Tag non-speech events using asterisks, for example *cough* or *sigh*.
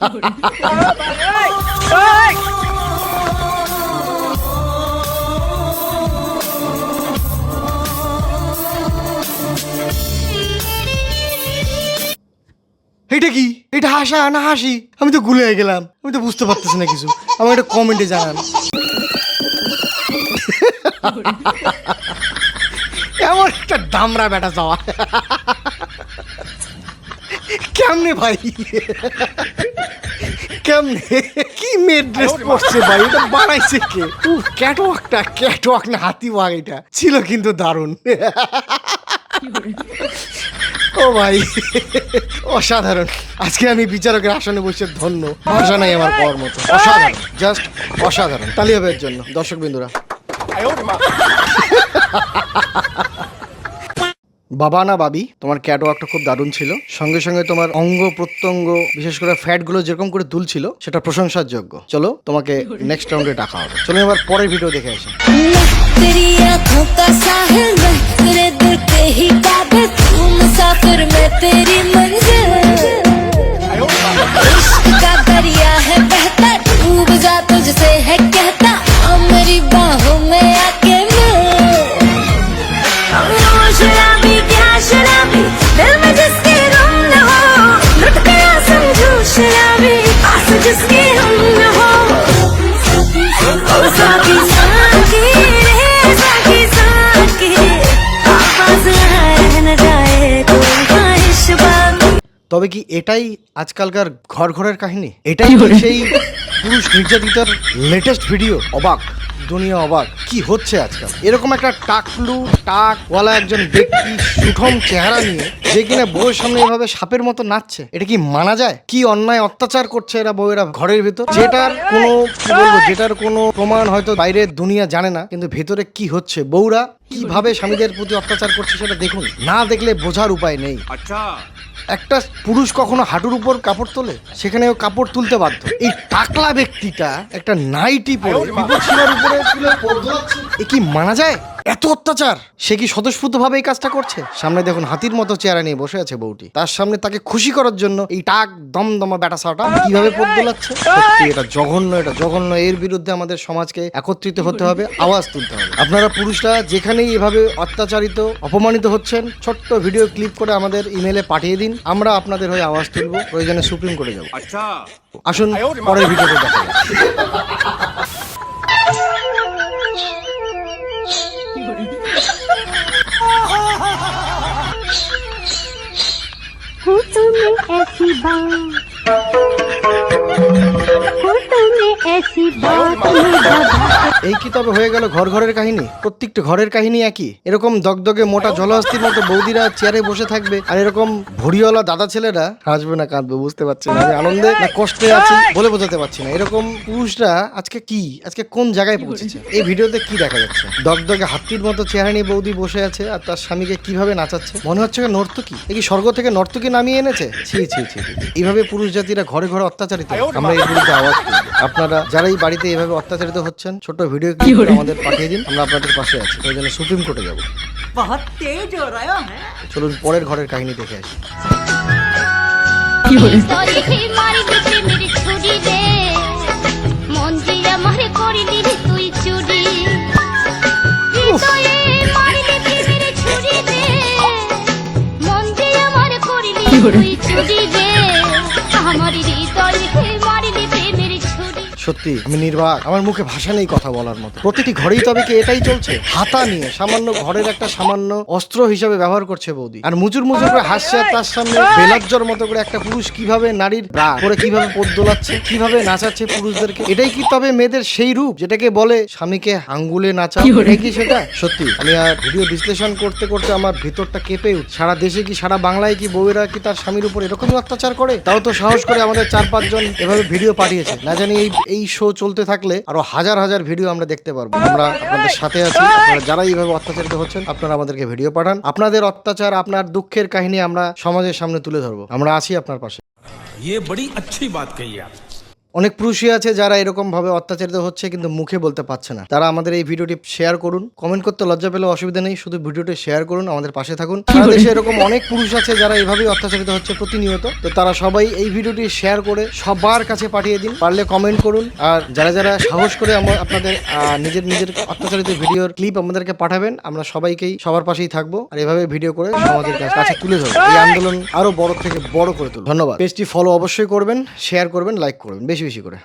*laughs* এটা কি? এটা হাসা না হাসি? আমি তো গুলে গেলাম। আমি তো বুঝতে পারতেছি না কিছু। আমার একটা কমেন্টে জানান। *laughs* এমন একটা দামরা বেটা যাওয়া। *laughs* কেমনে ভাই? কেমনে? কি মেয়ে ড্রেস পরছে ভাই? এটা বানাইছে কে? উফ ক্যাটওয়াকটা ক্যাটওয়াক না, হাতি ওয়াক এটা। ছিল কিন্তু দারুণ। ও ভাই, অসাধারণ। আজকে আমি বিচারকের আসনে বসে ধন্য। ভাষা নাই আমার পাওয়ার মতো। অসাধারণ জাস্ট অসাধারণ। তালি হবে এর জন্য দর্শক বিন্দুরা বাবা না বাবি, তোমার ক্যাট ওয়ার্কটা খুব দারুণ ছিল। সঙ্গে সঙ্গে তোমার অঙ্গ প্রত্যঙ্গ, বিশেষ করে ফ্যাটগুলো যেরকম করে দুলছিল, সেটা প্রশংসার যোগ্য চলো, তোমাকে নেক্সট রাউন্ডে ডাকা হবে। চলো এবার পরের ভিডিও দেখে আসি। তবে কি এটাই আজকালকার ঘর ঘরের কাহিনী? এটাই সেই পুরুষ নির্যাতিতার লেটেস্ট ভিডিও অবাক। দুনিয়া অবাক। কি হচ্ছে আজকাল? এরকম একটা টাকলু টাকওয়ালা একজন ব্যক্তি সুঠম চেহারা নিয়ে যে কিনা বউয়ের সামনে এভাবে সাপের মতো নাচছে এটা কি মানা যায়? কি অন্যায় অত্যাচার করছে এরা বউয়েরা ঘরের ভিতর? যেটার কোনো কি বলব যেটার কোনো প্রমাণ হয়তো বাইরের দুনিয়া জানে না কিন্তু ভেতরে কি হচ্ছে? বউরা কীভাবে স্বামীদের প্রতি অত্যাচার করছে সেটা দেখুন। না দেখলে বোঝার উপায় নেই। আচ্ছা। একটা পুরুষ কখনো হাঁটুর উপর কাপড় তোলে সেখানে ও কাপড় তুলতে বাধ্য। এই টাকলা ব্যক্তিটা একটা নাইটি পরে বিপদ সীমার উপরে তুলে এ কি মানা যায়? এত অত্যাচার! সে কি স্বতঃস্ফূর্ত ভাবে এই কাজটা করছে? সামনে দেখুন হাতির মতো চেহারা নিয়ে বসে আছে বউটি। তার সামনে তাকে খুশি করার জন্য এই টাক দমদমা ব্যাটা সাটা কীভাবে পথ দোলাচ্ছে এটা জঘন্য এটা জঘন্য। এর বিরুদ্ধে আমাদের সমাজকে একত্রিত হতে হবে আওয়াজ তুলতে হবে। আপনারা পুরুষরা যেখানেই এভাবে অত্যাচারিত অপমানিত হচ্ছেন ছোট্ট ভিডিও ক্লিপ করে আমাদের ইমেলে পাঠিয়ে দিন। আমরা আপনাদের হয়ে আওয়াজ তুলব প্রয়োজনে সুপ্রিম কোর্টে যাব। আসুন পরের ভিডিওতে দেখা फोटो में ऐसी बात এই কি তবে হয়ে গেল ঘর ঘরের কাহিনী? প্রত্যেকটা ঘরের কাহিনী একই। এরকম দগদগে মোটা জলহস্তির মতো বৌদিরা চেয়ারে বসে থাকবে আর এরকম ভড়িওয়ালা দাদা ছেলেরা হাসবে না কাঁদবে বুঝতে পারছি না। আমি আনন্দে না কষ্টে আছি বলে বোঝাতে পারছি না। এরকম পুরুষরা আজকে কি? আজকে কোন জায়গায় পৌঁছেছে? এই ভিডিওতে কি দেখা যাচ্ছে? দগদগে হাতির মতো চেহারা নিয়ে বৌদি বসে আছে আর তার স্বামীকে কীভাবে নাচাচ্ছে? মনে হচ্ছে নর্তকী। এ কি স্বর্গ থেকে নর্তকী নামিয়ে এনেছে? ছি ছি ছি। এইভাবে পুরুষ জাতিরা ঘরে ঘরে অত্যাচারিত আমরা এই বিরুদ্ধে আওয়াজ তুলবো। আপনারা আপনারা যারাই বাড়িতে এভাবে অত্যাচারিত হচ্ছেন ছোট ভিডিও ক্লিপ আমাদের পাঠিয়ে দিন আমরা আপনাদের পাশে আছি। ওই জন্য সুপ্রিম কোর্টে যাব। চলুন পরের ঘরের কাহিনী দেখে আসি। কি করে সত্যি আমি নির্বাক। আমার মুখে ভাষা নেই কথা বলার মতো। প্রতিটি ঘরেই তবে কি এটাই চলছে? হাতা নিয়ে সামান্য ঘরের একটা সামান্য অস্ত্র হিসেবে ব্যবহার করছে বৌদি। আর মুচুর মুচুর করে হাসছে আর তার সামনে বেলাজ্জর মতো করে একটা পুরুষ কীভাবে নারীর ব্রা করে কীভাবে পদ দোলাচ্ছে কীভাবে নাচাচ্ছে পুরুষদেরকে এটাই কি তবে মেয়েদের সেই রূপ যেটাকে বলে স্বামীকে আঙ্গুলে নাচা এটাই কি সেটা? সত্যি আমি আর ভিডিও বিশ্লেষণ করতে করতে আমার ভিতরটা কেঁপে উঠ সারা দেশে কি সারা বাংলায় কি বউয়েরা কি তার স্বামীর উপর এরকমই অত্যাচার করে? তাও তো সাহস করে আমাদের চার পাঁচজন এভাবে ভিডিও পাঠিয়েছে। না জানি এই এই শো চলতে থাকলে আরো হাজার হাজার ভিডিও আমরা দেখতে পারবো আমরা আপনাদের সাথে আছি আপনারা যারা এইভাবে অত্যাচারিত হচ্ছেন আপনারা আমাদেরকে ভিডিও পাঠান আপনাদের অত্যাচার আপনার দুঃখের কাহিনী আমরা সমাজের সামনে তুলে ধরবো আমরা আছি আপনার পাশে ये बड़ी अच्छी बात कही आप অনেক পুরুষই আছে যারা এরকম ভাবে অত্যাচারিত হচ্ছে কিন্তু মুখে বলতে পারছে না। তারা আমাদের এই ভিডিওটি শেয়ার করুন কমেন্ট করতে লজ্জা পেলে অসুবিধা নেই শুধু ভিডিওটি শেয়ার করুন আমাদের পাশে থাকুন। দেশে এরকম অনেক পুরুষ আছে যারা এভাবেই অত্যাচারিত হচ্ছে প্রতিনিয়ত। তো তারা সবাই এই ভিডিওটি শেয়ার করে সবার কাছে পাঠিয়ে দিন পারলে কমেন্ট করুন। আর যারা যারা সাহস করে আমার আপনাদের নিজের নিজের অত্যাচারিত ভিডিওর ক্লিপ আমাদেরকে পাঠাবেন আমরা সবাইকেই সবার পাশেই থাকব। আর এভাবে ভিডিও করে সমাজের কাছে তুলে ধরবো। এই আন্দোলন আরও বড় থেকে বড় করে তুলব। ধন্যবাদ। পেজটি ফলো অবশ্যই করবেন শেয়ার করবেন লাইক করবেন। বেশি বেশি করে